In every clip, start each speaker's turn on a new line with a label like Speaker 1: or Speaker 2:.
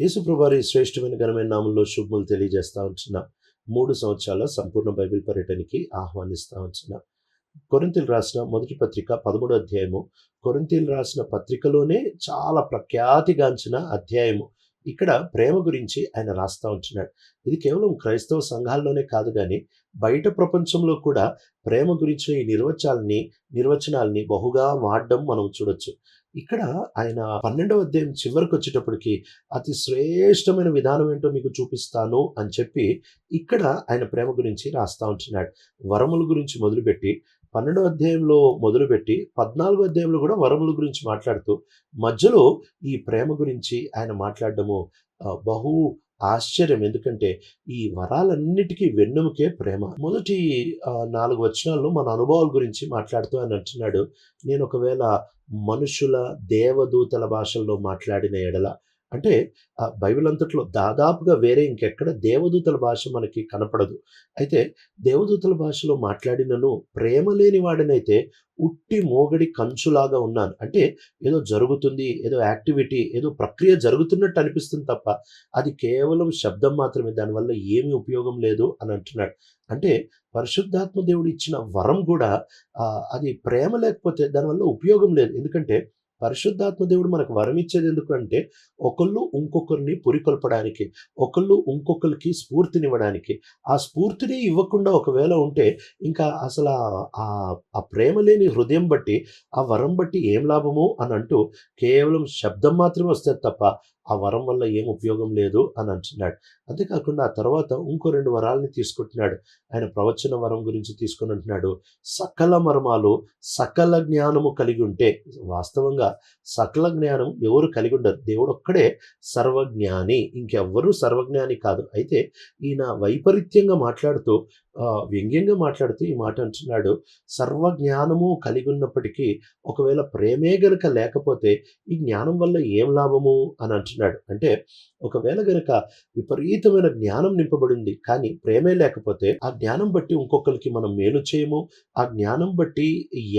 Speaker 1: యేసుప్రభారి శ్రేష్టమైన ఘనమైన నామంలో శుభములు తెలియజేస్తా ఉంటున్న. మూడు సంవత్సరాల సంపూర్ణ బైబిల్ పర్యటనకి ఆహ్వానిస్తా ఉంటున్న. కొరింతలు రాసిన మొదటి పత్రిక పదమూడో అధ్యాయము. కొరింతలు రాసిన పత్రికలోనే చాలా ప్రఖ్యాతిగాంచిన అధ్యాయము. ఇక్కడ ప్రేమ గురించి ఆయన రాస్తా ఉంటున్నాడు. ఇది కేవలం క్రైస్తవ సంఘాల్లోనే కాదు కానీ బయట ప్రపంచంలో కూడా ప్రేమ గురించిన ఈ నిర్వచనాల్ని నిర్వచనాల్ని బహుగా వాడడం మనం చూడొచ్చు. ఇక్కడ ఆయన పన్నెండవ అధ్యాయం చివరికి వచ్చేటప్పటికి అతి శ్రేష్టమైన విధానం ఏంటో మీకు చూపిస్తాను అని చెప్పి ఇక్కడ ఆయన ప్రేమ గురించి రాస్తా ఉంటున్నాడు. వరముల గురించి మొదలుపెట్టి పన్నెండవ అధ్యాయంలో మొదలుపెట్టి పద్నాలుగో అధ్యాయంలో కూడా వరముల గురించి మాట్లాడుతూ మధ్యలో ఈ ప్రేమ గురించి ఆయన మాట్లాడడము బహు ఆశ్చర్యం. ఎందుకంటే ఈ వరాలన్నిటికీ వెన్నెముకే ప్రేమ. మొదటి నాలుగు వచనాల్లో మన అనుభవాల గురించి మాట్లాడుతూ ఆయన అంటున్నాడు. నేను ఒకవేళ మనుషుల దేవదూతల భాషల్లో మాట్లాడిన ఎడల అంటే ఆ బైబిల్ అంతట్లో దాదాపుగా వేరే ఇంకెక్కడ దేవదూతల భాష మనకి కనపడదు. అయితే దేవదూతల భాషలో మాట్లాడినను ప్రేమ లేని వాడినైతే ఉట్టి మోగడి కంచులాగా ఉన్నాను. అంటే ఏదో జరుగుతుంది ఏదో యాక్టివిటీ ఏదో ప్రక్రియ జరుగుతున్నట్టు అనిపిస్తుంది తప్ప అది కేవలం శబ్దం మాత్రమే. దానివల్ల ఏమీ ఉపయోగం లేదు అని అంటున్నాడు. అంటే పరిశుద్ధాత్మ దేవుడు ఇచ్చిన వరం కూడా అది ప్రేమ లేకపోతే దానివల్ల ఉపయోగం లేదు. ఎందుకంటే పరిశుద్ధాత్మ దేవుడు మనకు వరం ఇచ్చేది ఎందుకంటే ఒకళ్ళు ఇంకొకరిని పురికొల్పడానికి ఒకళ్ళు ఇంకొకరికి స్ఫూర్తినివ్వడానికి. ఆ స్ఫూర్తిని ఇవ్వకుండా ఒకవేళ ఉంటే ఇంకా అసలు ఆ- ప్రేమ లేని హృదయం బట్టి ఆ వరం బట్టి ఏం లాభము అని అంటూ కేవలం శబ్దం మాత్రమే వస్తే తప్ప ఆ వరం వల్ల ఏం ఉపయోగం లేదు అని అంటున్నాడు. అంతేకాకుండా ఆ తర్వాత ఇంకో రెండు వరాలని తీసుకుంటున్నాడు. ఆయన ప్రవచన వరం గురించి తీసుకుని అంటున్నాడు. సకల మర్మాలు సకల జ్ఞానము కలిగి ఉంటే వాస్తవంగా సకల జ్ఞానం ఎవరు కలిగి ఉండరు. దేవుడు ఒక్కడే సర్వజ్ఞాని ఇంకెవ్వరూ సర్వజ్ఞాని కాదు. అయితే ఈయన వైపరీత్యంగా మాట్లాడుతూ వ్యంగ్యంగా మాట్లాడుతూ ఈ మాట అంటున్నాడు. సర్వజ్ఞానము కలిగి ఉన్నప్పటికీ ఒకవేళ ప్రేమే గనక లేకపోతే ఈ జ్ఞానం వల్ల ఏం లాభము అని అంటున్నాడు. అంటే ఒకవేళ గనక విపరీతమైన జ్ఞానం నింపబడింది కానీ ప్రేమే లేకపోతే ఆ జ్ఞానం బట్టి ఇంకొకరికి మనం మేలు చేయము ఆ జ్ఞానం బట్టి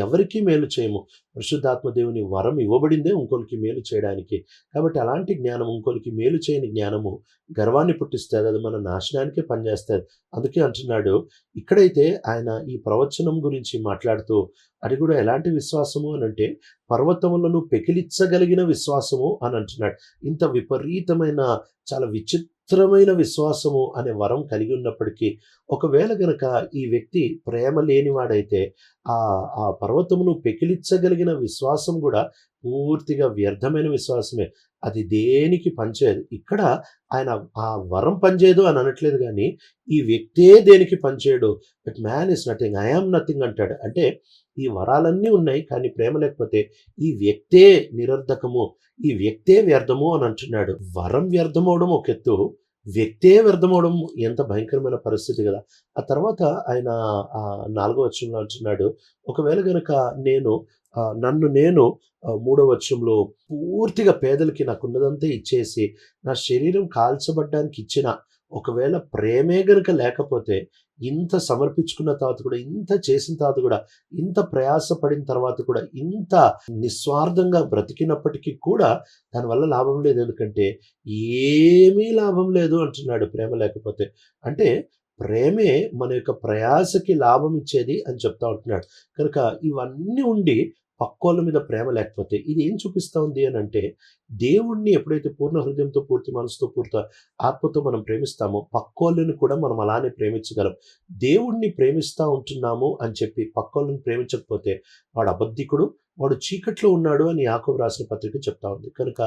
Speaker 1: ఎవరికి మేలు చేయము. పరిశుద్ధాత్మ దేవుని వరం ఇవ్వబడిందే ఇంకొకరికి మేలు చేయడానికి. కాబట్టి అలాంటి జ్ఞానం ఇంకొకరికి మేలు చేయని జ్ఞానము గర్వాన్ని పుట్టిస్తుంది అది మన నాశనానికే పనిచేస్తుంది. అందుకే అంటున్నాడు ఇక్కడైతే ఆయన ఈ ప్రవచనం గురించి మాట్లాడుతూ అది కూడా ఎలాంటి విశ్వాసము అని అంటే పర్వతములను పెకిలిచ్చగలిగిన విశ్వాసము అని అంటున్నాడు. ఇంత విపరీతమైన చాలా విచిత్రమైన విశ్వాసము అనే వరం కలిగి ఉన్నప్పటికీ ఒకవేళ గనక ఈ వ్యక్తి ప్రేమ లేనివాడైతే ఆ ఆ పర్వతమును పెకిలిచ్చగలిగిన విశ్వాసం కూడా పూర్తిగా వ్యర్థమైన విశ్వాసమే. అది దేనికి పనిచేయదు. ఇక్కడ ఆయన ఆ వరం పనిచేయదు అని అనట్లేదు కానీ ఈ వ్యక్తే దేనికి పనిచేయడు? But man is nothing I am nothing అంటాడు. అంటే ఈ వరాలన్నీ ఉన్నాయి కానీ ప్రేమ లేకపోతే ఈ వ్యక్తే నిరర్ధకము ఈ వ్యక్తే వ్యర్థము అని అంటున్నాడు. వరం వ్యర్థమవడం ఒక ఎత్తు వ్యక్తే వ్యర్థమవడం ఎంత భయంకరమైన పరిస్థితి కదా. ఆ తర్వాత ఆయన నాలుగో వచ్చంలో అంటున్నాడు ఒకవేళ గనక నేను నన్ను నేను మూడో వచ్చంలో పూర్తిగా పేదలకి నాకున్నదంతా ఇచ్చేసి నా శరీరం కాల్చబడ్డానికి ఇచ్చిన ఒకవేళ ప్రేమే గనుక లేకపోతే ఇంత సమర్పించుకున్న తర్వాత కూడా ఇంత చేసిన తర్వాత కూడా ఇంత ప్రయాసపడిన తర్వాత కూడా ఇంత నిస్వార్థంగా బ్రతికినప్పటికీ కూడా దానివల్ల లాభం లేదు. ఎందుకంటే ఏమీ లాభం లేదు అంటున్నాడు ప్రేమ లేకపోతే. అంటే ప్రేమే మన యొక్క ప్రయాసకి లాభం ఇచ్చేది అని చెప్తా ఉంటున్నాడు. కనుక ఇవన్నీ ఉండి పక్కోళ్ళ మీద ప్రేమ లేకపోతే ఇది ఏం చూపిస్తూ ఉంది అని అంటే దేవుణ్ణి ఎప్పుడైతే పూర్ణ హృదయంతో పూర్తి మనసుతో పూర్తి ఆత్మతో మనం ప్రేమిస్తామో పక్కోళ్ళని కూడా మనం అలానే ప్రేమించగలం. దేవుణ్ణి ప్రేమిస్తూ ఉంటున్నాము అని చెప్పి పక్కోళ్ళని ప్రేమించకపోతే వాడు అబద్ధికుడు వాడు చీకట్లో ఉన్నాడు అని యాకోబు రాసిన పత్రిక చెప్తా ఉంది. కనుక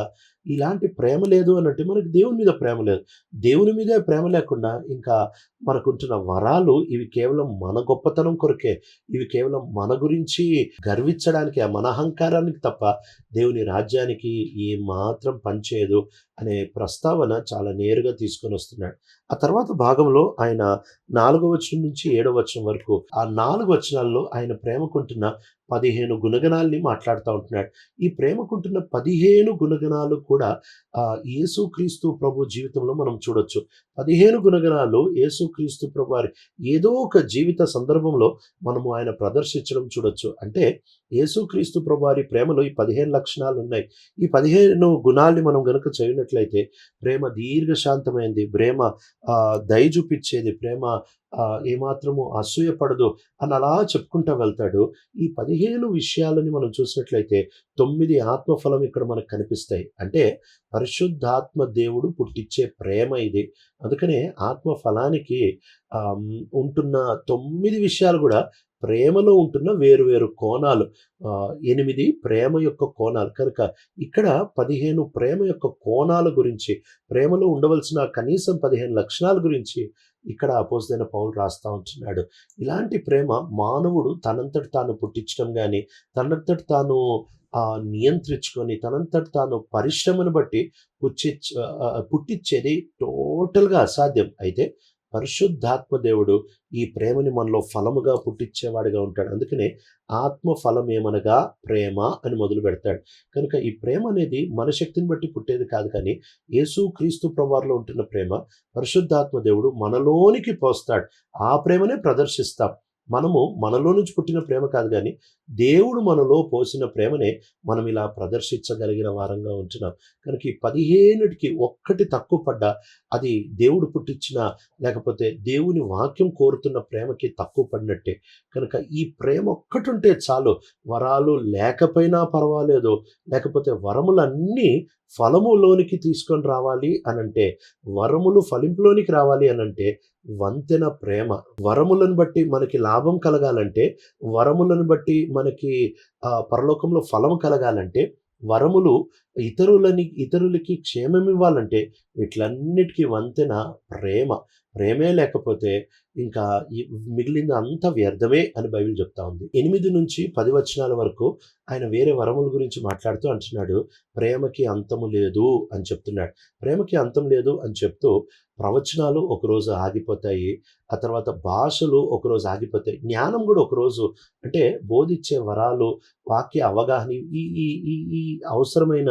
Speaker 1: ఇలాంటి ప్రేమ లేదు అన్నట్టు మనకి దేవుని మీద ప్రేమ లేదు. దేవుని మీదే ప్రేమ లేకుండా ఇంకా మనకుంటున్న వరాలు ఇవి కేవలం మన గొప్పతనం కొరకే ఇవి కేవలం మన గురించి గర్వించడానికి ఆ మన అహంకారానికి తప్ప దేవుని రాజ్యానికి ఏ మాత్రం పనిచేయదు అనే ప్రస్తావన చాలా నేరుగా తీసుకొని వస్తున్నాడు. ఆ తర్వాత భాగంలో ఆయన నాలుగో వచనం నుంచి ఏడో వచనం వరకు ఆ నాలుగు వచనాల్లో ఆయన ప్రేమకుంటున్న పదిహేను గుణగణాల్ని మాట్లాడుతూ ఉంటున్నాడు. ఈ ప్రేమకుంటున్న పదిహేను గుణగణాలు కూడా యేసుక్రీస్తు ప్రభు జీవితంలో మనం చూడొచ్చు. పదిహేను గుణగణాలు యేసుక్రీస్తు ప్రభు వారి ఏదో ఒక జీవిత సందర్భంలో మనము ఆయన ప్రదర్శించడం చూడొచ్చు. అంటే యేసుక్రీస్తు ప్రభువారి ప్రేమలో ఈ పదిహేను లక్షణాలు ఉన్నాయి ఈ పదిహేను గుణాల్ని మనం గనుక చేయనట్లయితే ప్రేమ దీర్ఘశాంతమైంది ప్రేమ ఆ, దయ చూపించేది ప్రేమ ఆ, ఏమాత్రము అసూయపడదు అని అలా చెప్పుకుంటూ వెళ్తాడు. ఈ పదిహేను విషయాలని మనం చూసినట్లయితే తొమ్మిది ఆత్మఫలం ఇక్కడ మనకు కనిపిస్తాయి. అంటే పరిశుద్ధాత్మ దేవుడు పుట్టించే ప్రేమ ఇది. అందుకనే ఆత్మ ఫలానికి ఉంటున్న తొమ్మిది విషయాలు కూడా ప్రేమలో ఉంటున్న వేరు వేరు కోణాలు. ఎనిమిది ప్రేమ యొక్క కోణాలు. కనుక ఇక్కడ పదిహేను ప్రేమ యొక్క కోణాల గురించి ప్రేమలో ఉండవలసిన కనీసం పదిహేను లక్షణాల గురించి ఇక్కడ అపోజిదైన పౌలు రాస్తూ ఉంటున్నాడు. ఇలాంటి ప్రేమ మానవుడు తనంతటి తాను పుట్టించడం కానీ తనంతటి తాను నియంత్రించుకొని తనంతటి తాను పరిశ్రమను బట్టి పుచ్చి పుట్టించేది టోటల్గా అసాధ్యం. అయితే పరిశుద్ధాత్మ దేవుడు ఈ ప్రేమని మనలో ఫలముగా పుట్టించేవాడిగా ఉంటాడు. అందుకనే ఆత్మ ఫలం ఏమనగా ప్రేమ అని మొదలు పెడతాడు. కనుక ఈ ప్రేమ అనేది మన శక్తిని బట్టి పుట్టేది కాదు కానీ యేసు క్రీస్తు ప్రవారిలో ఉంటున్న ప్రేమ పరిశుద్ధాత్మ దేవుడు మనలోనికి పోస్తాడు. ఆ ప్రేమనే ప్రదర్శిస్తాం. మనము మనలో నుంచి పుట్టిన ప్రేమ కాదు కానీ దేవుడు మనలో పోసిన ప్రేమనే మనం ఇలా ప్రదర్శించగలిగిన వారంగా ఉంటున్నాం. కనుక ఈ పదిహేనుటికి ఒక్కటి తక్కువ పడ్డా అది దేవుడు పుట్టించిన లేకపోతే దేవుని వాక్యం కోరుతున్న ప్రేమకి తక్కువ పడినట్టే. కనుక ఈ ప్రేమ ఒక్కటి ఉంటే చాలు. వరాలు లేకపోయినా పర్వాలేదు. లేకపోతే వరములన్నీ ఫలములోనికి తీసుకొని రావాలి అనంటే వరములు ఫలింపులోనికి రావాలి అనంటే వంతెన ప్రేమ. వరములను బట్టి మనకి లాభం కలగాలంటే వరములను బట్టి మనకి పరలోకంలో ఫలం కలగాలంటే వరములు ఇతరులని ఇతరులకి క్షేమం ఇవ్వాలంటే వీటిలన్నిటికీ వంతెన ప్రేమ. ప్రేమే లేకపోతే ఇంకా మిగిలింది అంత వ్యర్థమే అని బైబిల్ చెప్తా ఉంది. ఎనిమిది నుంచి పది వచనాల వరకు ఆయన వేరే వరముల గురించి మాట్లాడుతూ అంటున్నాడు ప్రేమకి అంతము లేదు అని చెప్తున్నాడు. ప్రేమకి అంతం లేదు అని చెప్తూ ప్రవచనాలు ఒకరోజు ఆగిపోతాయి ఆ తర్వాత భాషలు ఒకరోజు ఆగిపోతాయి జ్ఞానం కూడా ఒకరోజు అంటే బోధించే వరాలు వాక్య అవగాహన ఈ ఈ ఈ ఈ అవసరమైన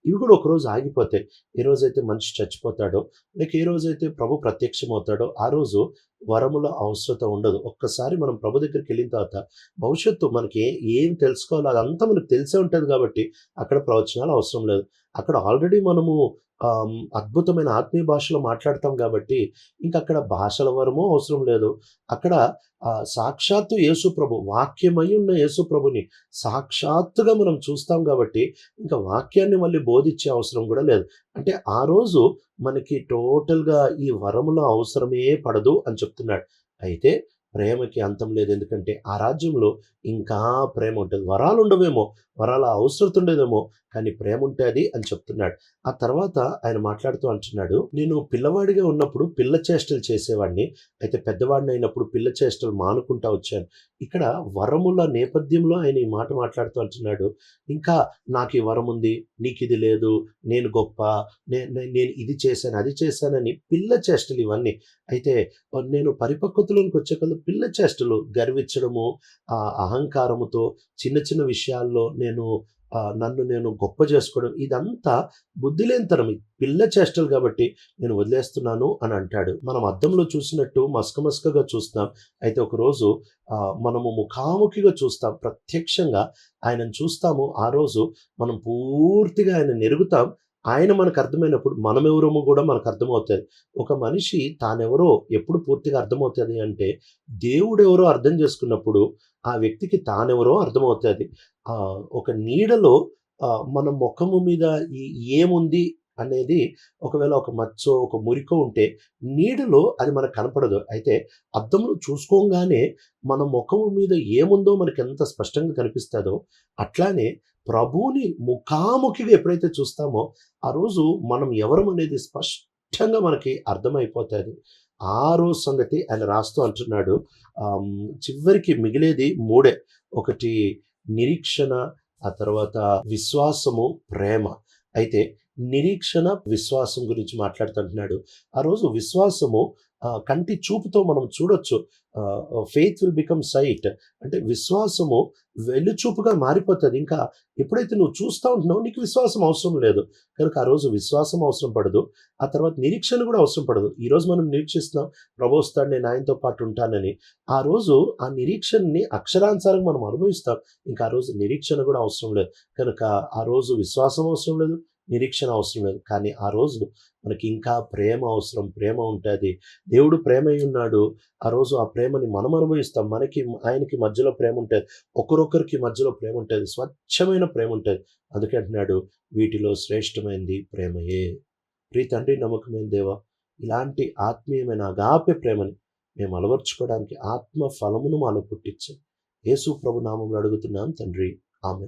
Speaker 1: ఇవి కూడా ఒకరోజు ఆగిపోతాయి ఏ రోజైతే మనిషి చచ్చిపోతాడో లేక ఏ రోజైతే ప్రభు ప్రత్యక్షమవుతాడో ఆ రోజు వరముల అవసరత ఉండదు. ఒక్కసారి మనం ప్రభు దగ్గరికి వెళ్ళిన తర్వాత భవిష్యత్తు మనకి ఏం తెలుసుకోవాలో అదంతా మనకు తెలిసే ఉంటుంది కాబట్టి అక్కడ ప్రవచనాలు అవసరం లేదు. అక్కడ ఆల్రెడీ మనము అద్భుతమైన ఆత్మీయ భాషలో మాట్లాడతాం కాబట్టి ఇంక అక్కడ భాషల వరము అవసరం లేదు. అక్కడ సాక్షాత్తు యేసు ప్రభు వాక్యమై ఉన్న యేసుప్రభుని సాక్షాత్తుగా మనం చూస్తాం కాబట్టి ఇంకా వాక్యాన్ని మళ్ళీ బోధించే అవసరం కూడా లేదు. అంటే ఆ రోజు మనకి టోటల్గా ఈ వరముల అవసరమే పడదు అని చెప్తున్నాడు. అయితే ప్రేమకి అంతం లేదు. ఎందుకంటే ఆ రాజ్యంలో ఇంకా ప్రేమ ఉంటుంది. వరాలు ఉండవేమో వరాల అవసరం ఉండేదేమో కానీ ప్రేమ ఉంటుంది అని చెప్తున్నాడు. ఆ తర్వాత ఆయన మాట్లాడుతూ అంటున్నాడు నేను పిల్లవాడిగా ఉన్నప్పుడు పిల్ల చేష్టలు చేసేవాడిని. అయితే పెద్దవాడిని అయినప్పుడు పిల్ల చేష్టలు మానుకుంటా వచ్చాను. ఇక్కడ వరముల నేపథ్యంలో ఆయన ఈ మాట మాట్లాడుతూ అంటున్నాడు ఇంకా నాకు ఈ వరం ఉంది నీకు ఇది లేదు నేను గొప్ప నేను ఇది చేశాను అది చేశానని పిల్ల చేష్టలు ఇవన్నీ. అయితే నేను పరిపక్వతలోనికి వచ్చే పిల్ల చేష్టలు గర్వించడము ఆ అహంకారముతో చిన్న చిన్న విషయాల్లో నేను నన్ను నేను గొప్ప చేసుకోవడం ఇదంతా బుద్ధిలేనితనం. ఇది పిల్ల చేష్టలు కాబట్టి నేను వదిలేస్తున్నాను అని అంటాడు. మనం అద్దంలో చూసినట్టు మస్కమస్కగా చూస్తాం. అయితే ఒకరోజు మనము ముఖాముఖిగా చూస్తాం. ప్రత్యక్షంగా ఆయనను చూస్తాము. ఆ రోజు మనం పూర్తిగా ఆయన నెరుగుతాం. ఆయన మనకు అర్థమైనప్పుడు మనమెవరము కూడా మనకు అర్థమవుతుంది. ఒక మనిషి తానెవరో ఎప్పుడు పూర్తిగా అర్థమవుతుంది అంటే దేవుడు ఎవరో అర్థం చేసుకున్నప్పుడు ఆ వ్యక్తికి తానెవరో అర్థమవుతుంది. ఒక నీడలో మన ముఖము మీద ఏముంది అనేది ఒకవేళ ఒక మచ్చో ఒక మురికో ఉంటే నీడలో అది మనకు కనపడదు. అయితే అద్దంలో చూసుకోగానే మన ముఖము మీద ఏముందో మనకి ఎంత స్పష్టంగా కనిపిస్తుందో అట్లానే ప్రభువుని ముఖాముఖిగా ఎప్పుడైతే చూస్తామో ఆ రోజు మనం ఎవరం అనేది స్పష్టంగా మనకి అర్థమైపోతుంది. ఆ రోజు సంగతి ఆయన రాస్తూ అంటున్నాడు. చివరికి మిగిలేది మూడే. ఒకటి నిరీక్షణ ఆ తర్వాత విశ్వాసము ప్రేమ. అయితే నిరీక్షణ విశ్వాసం గురించి మాట్లాడుతుంటున్నాడు ఆ రోజు విశ్వాసము కంటి చూపుతో మనం చూడొచ్చు. ఫెయిత్ విల్ బికమ్ సైట్ అంటే విశ్వాసము వెలుచూపుగా మారిపోతుంది. ఇంకా ఎప్పుడైతే నువ్వు చూస్తూ ఉంటున్నావు నీకు విశ్వాసం అవసరం లేదు. కనుక ఆ రోజు విశ్వాసం అవసరం పడదు. ఆ తర్వాత నిరీక్షణ కూడా అవసరం పడదు. ఈరోజు మనం నిరీక్షిస్తున్నాం ప్రభు వస్తాడు నేను ఆయనతో పాటు ఉంటానని. ఆ రోజు ఆ నిరీక్షణని అక్షరానుసారంగా మనం అనుభవిస్తాం. ఇంకా ఆ రోజు నిరీక్షణ కూడా అవసరం లేదు. కనుక ఆ రోజు విశ్వాసం అవసరం లేదు. నిరీక్షణ అవసరం లేదు. కానీ ఆ రోజు మనకి ఇంకా ప్రేమ అవసరం. ప్రేమ ఉంటుంది దేవుడు ప్రేమ ఉన్నాడు. ఆ రోజు ఆ ప్రేమని మనం అనుభవిస్తాం. మనకి ఆయనకి మధ్యలో ప్రేమ ఉంటుంది. ఒకరొకరికి మధ్యలో ప్రేమ ఉంటుంది. స్వచ్ఛమైన ప్రేమ ఉంటుంది. అందుకే అంటున్నాడు వీటిలో శ్రేష్టమైనది ప్రేమయే. ప్రీ తండ్రి నమ్మకమైన దేవ ఇలాంటి ఆత్మీయమైన అగాపే ప్రేమని మేము అలవర్చుకోవడానికి ఆత్మ ఫలమును మాలో పుట్టించాం. యేసు ప్రభు నామంలో అడుగుతున్నాం తండ్రి. ఆమె